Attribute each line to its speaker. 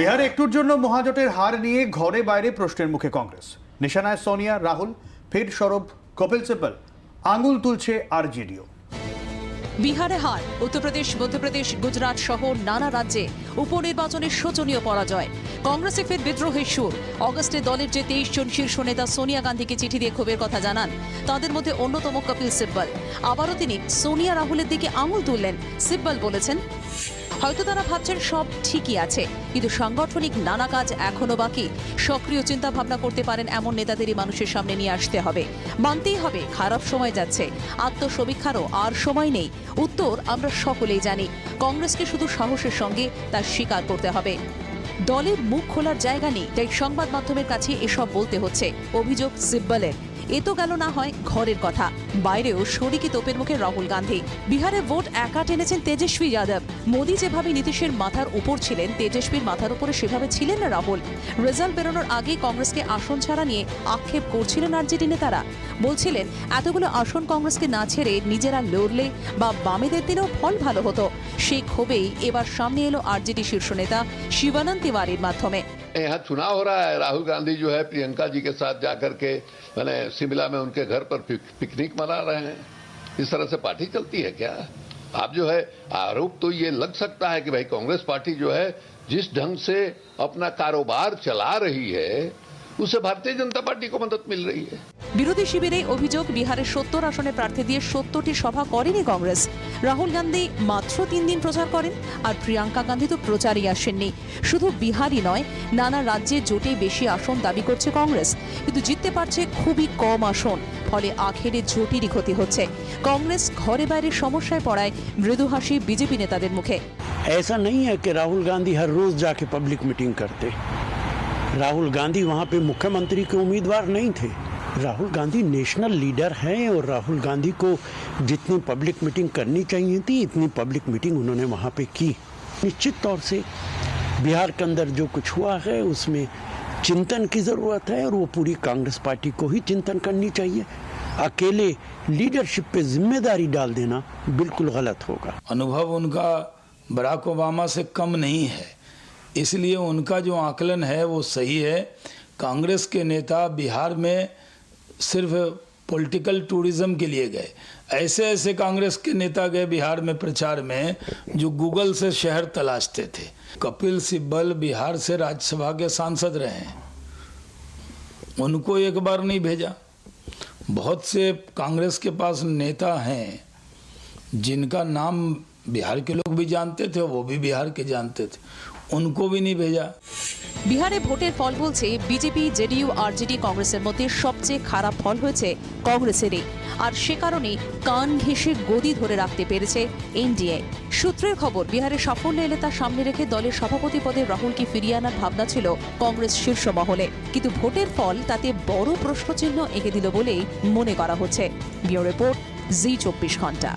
Speaker 1: বিহারে একটুর জন্য মহাজোটের হার নিয়ে ঘরে বাইরে প্রশ্নের মুখে কংগ্রেস। নিশানায় সোনিয়া, রাহুল, ফের সরব কপিল সিব্বল, আঙুল তুলছে আরজেডিও।
Speaker 2: বিহারে হার, উত্তরপ্রদেশ, মধ্যপ্রদেশ, গুজরাট সহ নানা রাজ্যে উপনির্বাচনের শোচনীয় পরাজয়। কংগ্রেসে ফের বিদ্রোহের সুর। অগস্টে দলের যে তেইশ জন শীর্ষ নেতা সোনিয়া গান্ধীকে চিঠি দিয়ে ক্ষোভের কথা জানান, তাদের মধ্যে অন্যতম কপিল সিব্বল। আবারও তিনি সোনিয়া, রাহুলের দিকে আঙুল তুললেন, সিব্বল বলেছেন হয়তো তারা ভাবছেন সব ঠিকই আছে, কিন্তু সাংগঠনিক নানা কাজ এখনও বাকি। সক্রিয় চিন্তা ভাবনা করতে পারেন এমন নেতাদেরই মানুষের সামনে নিয়ে আসতে হবে। মানতেই হবে, খারাপ সময় যাচ্ছে। আত্মসমীক্ষারও আর সময় নেই। উত্তর আমরা সকলেই জানি, কংগ্রেসকে শুধু সাহসের সঙ্গে তা স্বীকার করতে হবে। দলের মুখ খোলার জায়গা নেই, তাই সংবাদ মাধ্যমের কাছে এসব বলতে হচ্ছে, অভিযোগ সিব্বলের এ তো গেল না হয় ঘরের কথা। বাইরেও শরিকি তোপের মুখে রাহুল গান্ধী। বিহারে ভোট একা টেনেছেন তেজস্বী যাদব। মোদী যেভাবে নীতিশের মাথার উপর ছিলেন, তেজস্বীর মাথার উপরে সেভাবে ছিলেন না রাহুল। রেজাল্ট বেরোনোর আগেই কংগ্রেসকে আসন ছাড়া নিয়ে আক্ষেপ করছিলেন আরজেডি নেতারা। বলছিলেন, এতগুলো আসন কংগ্রেসকে না ছেড়ে নিজেরা লড়লে বা বামেদের দিলেও ফল ভালো হতো। সেই ক্ষোভেই এবার সামনে এলো আরজেডি শীর্ষ নেতা শিবানন্দ তিওয়ারির মাধ্যমে।
Speaker 3: यहाँ चुनाव हो रहा है। राहुल गांधी जो है प्रियंका जी के साथ जाकर के, मैंने शिमला में उनके घर पर पिकनिक मना रहे हैं। इस तरह से पार्टी चलती है क्या? आप जो है, आरोप तो ये लग सकता है कि भाई कांग्रेस पार्टी जो है, जिस ढंग से अपना कारोबार चला रही है उससे भारतीय जनता पार्टी को मदद मिल रही है
Speaker 2: বিরোধী শিবিরে অভিযোগ বিহারের সত্তর আসনে প্রার্থী দিয়ে সত্তরটি সভা করেনি কংগ্রেস রাহুল গান্ধী মাত্র তিন দিন প্রচার করেন আর প্রিয়াঙ্কা গান্ধী তো প্রচারই আসেননি শুধু বিহারই নয় নানা রাজ্যে জোটে বেশি আসন দাবি করছে কংগ্রেস কিন্তু জিততে পারছে খুবই কম আসন ফলে আখেরে জোটেরই ক্ষতি হচ্ছে কংগ্রেস ঘরে বাইরে সমস্যায় পড়ায় মৃদু হাসি বিজেপি নেতাদের মুখে
Speaker 4: ऐसा नहीं है कि राहुल गांधी हर रोज जाके पब्लिक मीटिंग करते राहुल गांधी वहाँ पे मुख्यमंत्री के उम्मीदवार नहीं थे। राहुल गांधी नेशनल लीडर हैं और राहुल गांधी को जितनी पब्लिक मीटिंग करनी चाहिए थी, इतनी पब्लिक मीटिंग उन्होंने वहाँ पे की। निश्चित तौर से बिहार के अंदर जो कुछ हुआ है, उसमें चिंतन की ज़रूरत है और वो पूरी कांग्रेस पार्टी को ही चिंतन करनी चाहिए। अकेले लीडरशिप पे ज़िम्मेदारी डाल देना बिल्कुल गलत होगा।
Speaker 5: अनुभव उनका बराक ओबामा से कम नहीं है। इसलिए उनका जो आकलन है वो सही है। कांग्रेस के नेता बिहार में सिर्फ़ पॉलिटिकल टूरिज़्म के लिए गए। ऐसे ऐसे कांग्रेस के नेता गए बिहार में प्रचार में, जो गूगल से शहर तलाशते थे। कपिल सिब्बल बिहार से राज्यसभा के सांसद रहे हैं। उनको एक बार नहीं भेजा। बहुत से कांग्रेस के पास नेता हैं, जिनका नाम बिहार के लोग भी जानते थे, वो भी बिहार के जानते थे। उनको भी नहीं भेजा
Speaker 2: বিহারে ভোটের ফল বলছে বিজেপি জেডিইউ আরজেডি কংগ্রেসের মধ্যে সবচেয়ে খারাপ ফল হয়েছে কংগ্রেসেরই আর সে কারণেই কান ঘেঁষে গদি ধরে রাখতে পেরেছে এনডিএ সূত্রের খবর বিহারে সাফল্য এলে তা সামনে রেখে দলের সভাপতি পদে রাহুলকে ফিরিয়ে আনার ভাবনা ছিল কংগ্রেস শীর্ষ মহলে কিন্তু ভোটের ফল তাতে বড় প্রশ্নচিহ্ন এঁকে দিল বলেই মনে করা হচ্ছে ব্যুরো রিপোর্ট জি চব্বিশ ঘন্টা